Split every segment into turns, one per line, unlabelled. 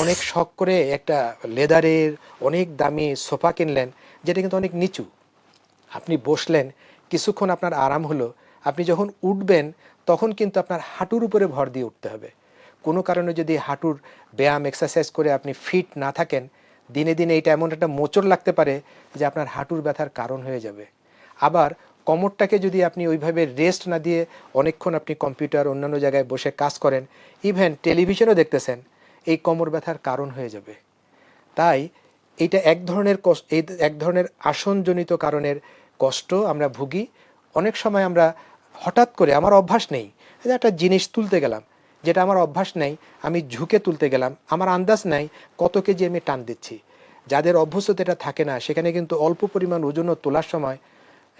অনেক শখ করে একটা লেদারের অনেক দামি সোফা কিনলেন, যেটা কিন্তু অনেক নিচু। আপনি বসলেন, কিছুক্ষণ আপনার আরাম হলো। আপনি যখন উঠবেন, তখন কিন্তু আপনার হাঁটুর উপরে ভর দিয়ে উঠতে হবে। কোনো কারণে যদি হাঁটুর ব্যায়াম এক্সারসাইজ করে আপনি ফিট না থাকেন, দিনে দিনে এটা এমন একটা মোচড় লাগতে পারে যে আপনার হাঁটুর ব্যথার কারণ হয়ে যাবে। আবার কোমরটাকে যদি আপনি ওইভাবে রেস্ট না দিয়ে অনেকক্ষণ আপনি কম্পিউটার অন্যান্য জায়গায় বসে কাজ করেন ইভেন টেলিভিশনও দেখতেছেন এই কোমর ব্যথার কারণ হয়ে যাবে। তাই এটা এক ধরনের এই এক ধরনের আসনজনিত কারণের কষ্ট আমরা ভুগি। অনেক সময় আমরা হঠাৎ করে, আমার অভ্যাস নেই একটা জিনিস তুলতে গেলাম, যেটা আমার অভ্যাস নেই, আমি ঝুঁকে তুলতে গেলাম, আমার আন্দাজ নাই কত কেজি আমি টান দিচ্ছি। যাদের অভ্যস্ততা থাকে না, সেখানে কিন্তু অল্প পরিমাণ ওজনও তোলার সময়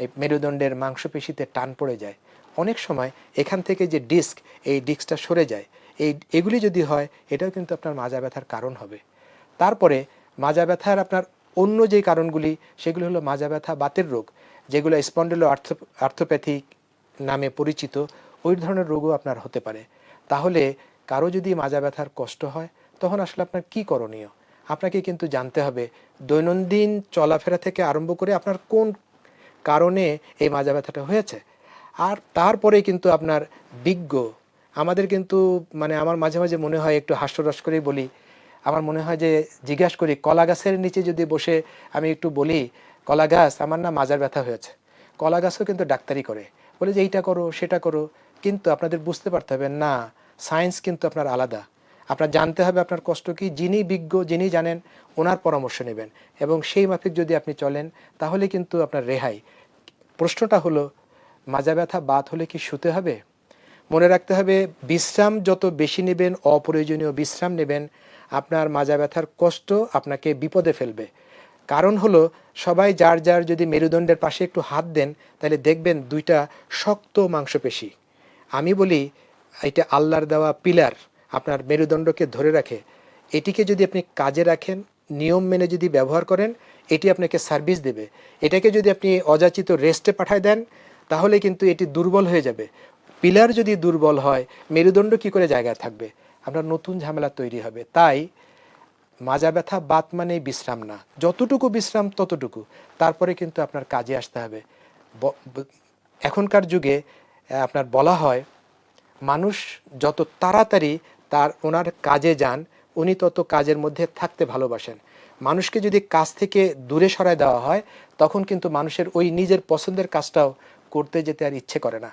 এই মেরুদণ্ডের মাংসপেশিতে টান পড়ে যায়। অনেক সময় এখান থেকে যে ডিস্ক, এই ডিস্কটা সরে যায় এই, এগুলি যদি হয়, এটাও কিন্তু আপনার মাজা ব্যথার কারণ হবে। তারপরে মাজা ব্যথার আপনার অন্য যে কারণগুলি, সেগুলো হলো মাজা ব্যথা, বাতের রোগ, যেগুলো স্পন্ডেলো আর্থ, আর্থোপ্যাথিক নামে পরিচিত, ওই ধরনের রোগও আপনার হতে পারে। তাহলে কারও যদি মাজা ব্যথার কষ্ট হয়, তখন আসলে আপনার কি করণীয়? আপনাকে কিন্তু জানতে হবে, দৈনন্দিন চলাফেরা থেকে আরম্ভ করে আপনার কোন কারণে এই মাজা ব্যথাটা হয়েছে। আর তারপরে কিন্তু আপনার বিজ্ঞ আমাদের কিন্তু মানে আমার মাঝে মাঝে মনে হয়, একটু হাস্যরস করেই বলি। আমার মনে হয় যে, জিজ্ঞাসা করি, কলা গাছের নিচে যদি বসে আমি একটু বলি, কলা গাছ, আমার না মাজার ব্যথা হয়েছে। কলা গাছও কিন্তু ডাক্তারি করে। বলে যে, এইটা করো, সেটা করো। কিন্তু আপনাদের বুঝতে পারতে হবে, না, সায়েন্স কিন্তু আপনার আলাদা। আপনার জানতে হবে আপনার কষ্ট কি, যিনি বিজ্ঞ, যিনি জানেন, ওনার পরামর্শ নেবেন। এবং সেই মাফিক যদি আপনি চলেন, তাহলে কিন্তু আপনার রেহাই। প্রশ্নটা হলো মাজা ব্যথা বাত হলে কি শুতে হবে? মনে রাখতে হবে, বিশ্রাম যত বেশি নেবেন, অপ্রয়োজনীয় বিশ্রাম নেবেন, আপনার মাজা ব্যথার কষ্ট আপনাকে বিপদে ফেলবে। কারণ হলো, সবাই যার যার যদি মেরুদণ্ডের পাশে একটু হাত দেন, তাহলে দেখবেন দুইটা শক্ত মাংসপেশি। আমি বলি, এটা আল্লাহর দেওয়া পিলার, আপনার মেরুদণ্ডকে ধরে রাখে। এটিকে যদি আপনি কাজে রাখেন, নিয়ম মেনে যদি ব্যবহার করেন, এটি আপনাকে সার্ভিস দেবে। এটাকে যদি আপনি অযাচিত রেস্টে পাঠায় দেন, তাহলে কিন্তু এটি দুর্বল হয়ে যাবে। পিলার যদি দুর্বল হয়, মেরুদণ্ড কি করে জায়গায় থাকবে? আপনার নতুন ঝামেলা তৈরি হবে। তাই মাজা ব্যথা, বাত মানে বিশ্রাম না। যতটুকু বিশ্রাম, ততটুকু। তারপরে কিন্তু আপনার কাজে আসতে হবে। এখনকার যুগে আপনার বলা হয়, মানুষ যত তাড়াতাড়ি তার, ওনার কাজে যান, উনি তত কাজের মধ্যে থাকতে ভালোবাসেন। মানুষকে যদি কাজ থেকে দূরে সরায় দেওয়া হয়, তখন কিন্তু মানুষের ওই নিজের পছন্দের কাজটাও করতে যেতে আর ইচ্ছে করে না।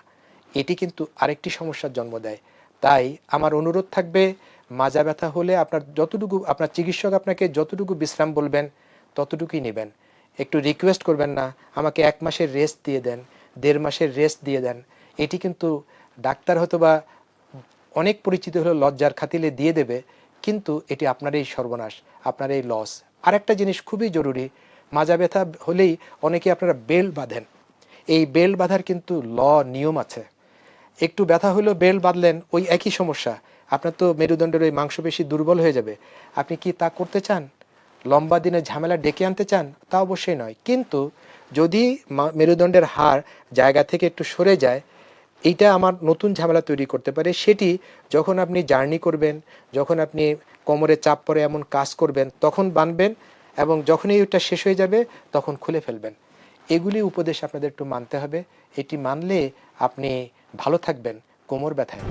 এটি কিন্তু আরেকটি সমস্যার জন্ম দেয়। তাই আমার অনুরোধ থাকবে, মাজা ব্যথা হলে আপনার যতটুকু, আপনার চিকিৎসক আপনাকে যতটুকু বিশ্রাম বলবেন, ততটুকুই নেবেন। একটু রিকোয়েস্ট করবেন না, আমাকে এক মাসের রেস্ট দিয়ে দেন, দেড় মাসের রেস্ট দিয়ে দেন। এটি কিন্তু ডাক্তার হয়তো বা অনেক পরিচিত হলে লজ্জার খাতিলে দিয়ে দেবে, কিন্তু এটি আপনার এই সর্বনাশ, আপনার এই লস আরেকটা জিনিস খুবই জরুরি, মাজা ব্যথা হলেই অনেকে আপনারা বেল বাঁধেন। এই বেল বাঁধার কিন্তু ল নিয়ম আছে। একটু ব্যথা হলেও বেল বাঁধলেন ওই একই সমস্যা। আপনার তো মেরুদণ্ডের ওই মাংসপেশি দুর্বল হয়ে যাবে। আপনি কি তা করতে চান? লম্বা দিনে ঝামেলা ডেকে আনতে চান? তা অবশ্যই নয়। কিন্তু যদি মেরুদণ্ডের হাড় জায়গা থেকে একটু সরে যায়, এইটা আমার নতুন ঝামেলা তৈরি করতে পারে। সেটি যখন আপনি জার্নি করবেন, যখন আপনি কোমরে চাপ পরে এমন কাজ করবেন, তখন বানবেন এবং যখনই ওটা শেষ হয়ে যাবে, তখন খুলে ফেলবেন। এগুলি উপদেশ আপনাদের একটু মানতে হবে। এটি মানলে আপনি ভালো থাকবেন কোমর ব্যথায়।